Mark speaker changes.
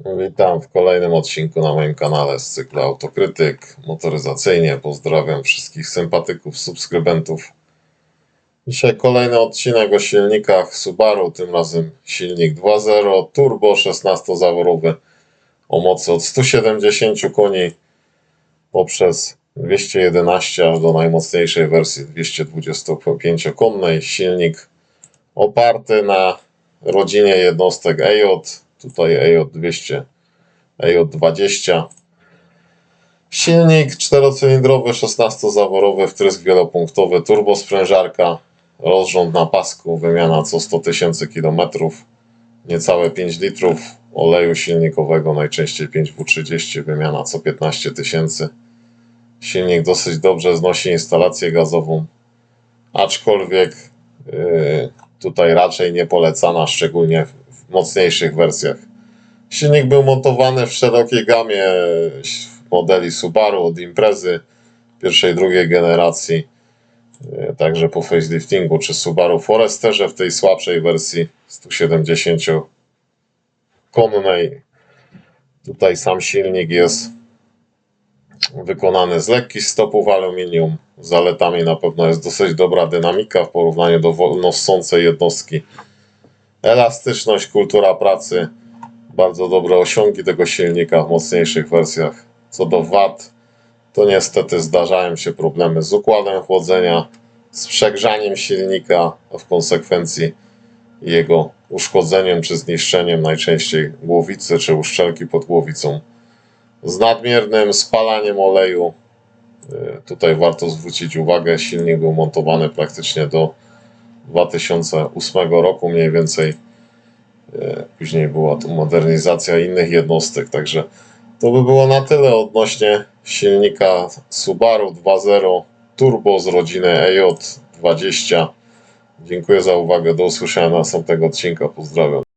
Speaker 1: Witam w kolejnym odcinku na moim kanale z cyklu Autokrytyk motoryzacyjnie. Pozdrawiam wszystkich sympatyków, subskrybentów. Dzisiaj kolejny odcinek o silnikach Subaru, tym razem silnik 2.0 turbo 16-zaworowy o mocy od 170 koni poprzez 211 aż do najmocniejszej wersji 225-konnej. Silnik oparty na rodzinie jednostek EJ, tutaj EJ 200, EJ 20. Silnik czterocylindrowy, 16-zaworowy, wtrysk wielopunktowy, turbosprężarka, rozrząd na pasku, wymiana co 100 tysięcy kilometrów, niecałe 5 litrów oleju silnikowego, najczęściej 5W30, wymiana co 15 tysięcy. Silnik dosyć dobrze znosi instalację gazową, aczkolwiek yy, tutaj raczej nie polecana, szczególnie mocniejszych wersjach. Silnik był montowany w szerokiej gamie modeli Subaru od imprezy pierwszej drugiej generacji, yy, także po faceliftingu, czy Subaru Foresterze w tej słabszej wersji 170 konnej. Tutaj sam silnik jest wykonany z lekkich stopów aluminium. Zaletami na pewno jest dosyć dobra dynamika w porównaniu do wolno ssącej jednostki. Elastyczność, kultura pracy, bardzo dobre osiągi tego silnika w mocniejszych wersjach. Co do wad, to niestety zdarzają się problemy z układem chłodzenia, z przegrzaniem silnika, a w konsekwencji jego uszkodzeniem czy zniszczeniem najczęściej głowicy czy uszczelki pod głowicą z nadmiernym spalaniem oleju. Y, Tutaj warto zwrócić uwagę, silnik był montowany praktycznie do 2008 roku mniej więcej. Y, Później była tu modernizacja innych jednostek, także to by było na tyle odnośnie silnika Subaru 2.0 Turbo z rodziny EJ20. Dziękuję za uwagę, do usłyszenia następnego odcinka, pozdrawiam.